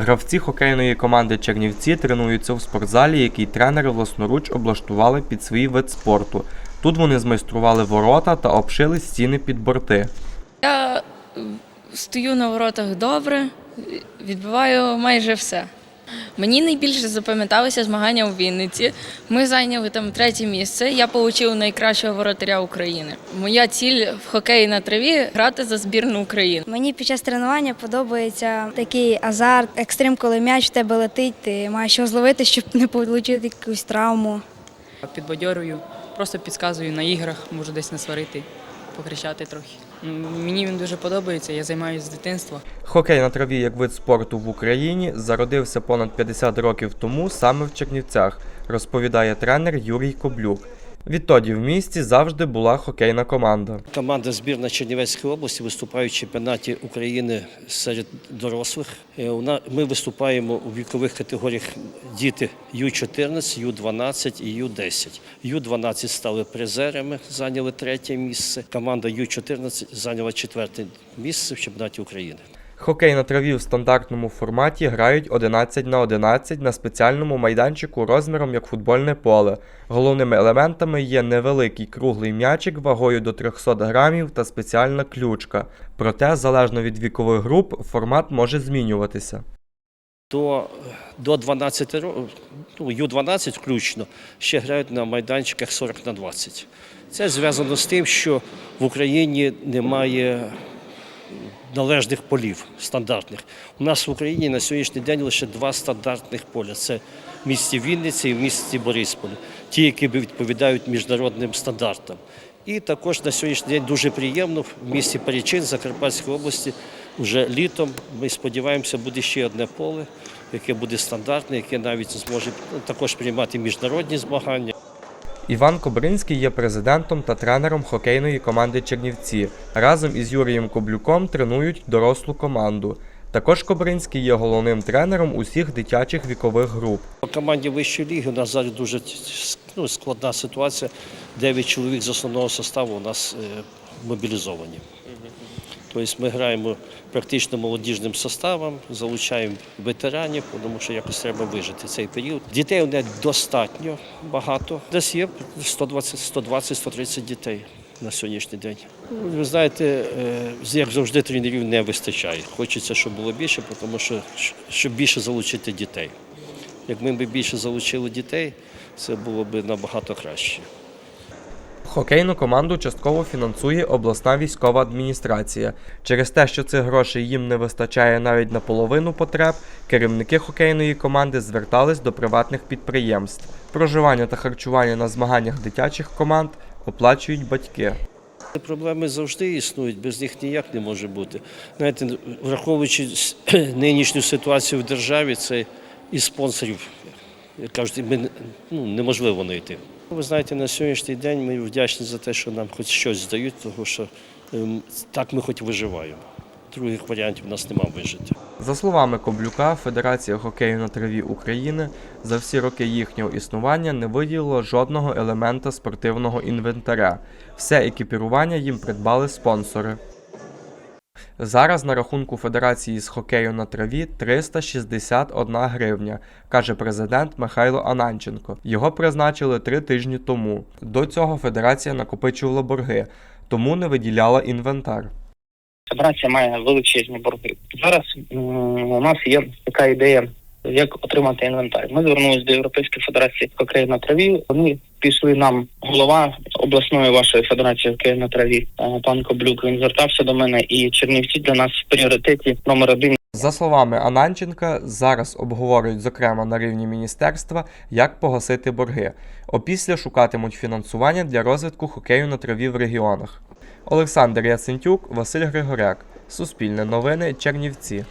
Гравці хокейної команди Чернівці тренуються в спортзалі, який тренери власноруч облаштували під свій вид спорту. Тут вони змайстрували ворота та обшили стіни під борти. Я стою на воротах добре, відбиваю майже все. Мені найбільше запам'яталися змагання у Вінниці. Ми зайняли там третє місце. Я отримав найкращого воротаря України. Моя ціль в хокеї на траві грати за збірну України. Мені під час тренування подобається такий азарт, екстрим, коли м'яч в тебе летить, ти маєш його зловити, щоб не отримати якусь травму. Підбадьорюю, просто підказую на іграх, можу десь насварити, покричати трохи. Мені він дуже подобається, я займаюся з дитинства. Хокей на траві як вид спорту в Україні зародився понад 50 років тому саме в Чернівцях, розповідає тренер Юрій Коблюк. Відтоді в місті завжди була хокейна команда. Команда збірна Чернівецької області виступає в чемпіонаті України серед дорослих. Е, Ми виступаємо у вікових категоріях діти Ю-14, Ю-12 і Ю-10. Ю-12 стали призерами, зайняли третє місце. Команда Ю-14 зайняла четверте місце в чемпіонаті України. Хокей на траві в стандартному форматі грають 11 на 11 на спеціальному майданчику розміром як футбольне поле. Головними елементами є невеликий круглий м'ячик вагою до 300 грамів та спеціальна ключка. Проте, залежно від вікових груп, формат може змінюватися. До, до 12 років, ну, Ю-12 включно, ще грають на майданчиках 40 на 20. Це зв'язано з тим, що в Україні немає належних полів стандартних. У нас в Україні на сьогоднішній день лише два стандартних поля. Це в місті Вінниці і в місті Борисполі. Ті, які відповідають міжнародним стандартам. І також на сьогоднішній день дуже приємно в місті Перечин Закарпатської області вже літом. Ми сподіваємося, буде ще одне поле, яке буде стандартне, яке навіть зможе також приймати міжнародні змагання. Іван Кобринський є президентом та тренером хокейної команди Чернівці. Разом із Юрієм Коблюком тренують дорослу команду. Також Кобринський є головним тренером усіх дитячих вікових груп. По команді вищої ліги у нас зараз дуже ну, складна ситуація. Дев'ять чоловік з основного составу у нас е, мобілізовані. Тобто ми граємо практично молодіжним составом, залучаємо ветеранів, тому що якось треба вижити цей період. Дітей у нас достатньо багато. Десь є 120-130 дітей на сьогоднішній день. Ви знаєте, е, як завжди тренерів не вистачає. Хочеться, щоб було більше, тому що щоб більше залучити дітей. Як ми більше залучили дітей, це було б набагато краще. Хокейну команду частково фінансує обласна військова адміністрація. Через те, що цих грошей їм не вистачає навіть на половину потреб, керівники хокейної команди звертались до приватних підприємств. Проживання та харчування на змаганнях дитячих команд оплачують батьки. Проблеми завжди існують, без них ніяк не може бути. Знаєте, враховуючи нинішню ситуацію в державі, це і спонсорів кажуть, ми, ну, неможливо знайти. Ви знаєте, на сьогоднішній день ми вдячні за те, що нам хоч щось здають, тому що ем, так ми хоч виживаємо. Других варіантів у нас немає вижити. За словами Коблюка, Федерація хокею на траві України за всі роки їхнього існування не виділила жодного елемента спортивного інвентаря. Все екіпірування їм придбали спонсори. Зараз на рахунку Федерації з хокею на траві 361 гривня, каже президент Михайло Ананченко. Його призначили три тижні тому. До цього федерація накопичувала борги, тому не виділяла інвентар. Федерація має величезні борги. Зараз у нас є така ідея, як отримати інвентар. Ми звернулися до Європейської федерації хокею на траві. Вони пішли нам голова обласної вашої федерації хокею на траві, е, пан Коблюк. Він звертався до мене, і Чернівці для нас в пріоритеті номер один. За словами Ананченка, зараз обговорюють зокрема на рівні міністерства, як погасити борги. Опісля шукатимуть фінансування для розвитку хокею на траві в регіонах. Олександр Яцентюк, Василь Григоряк. Суспільне новини Чернівці.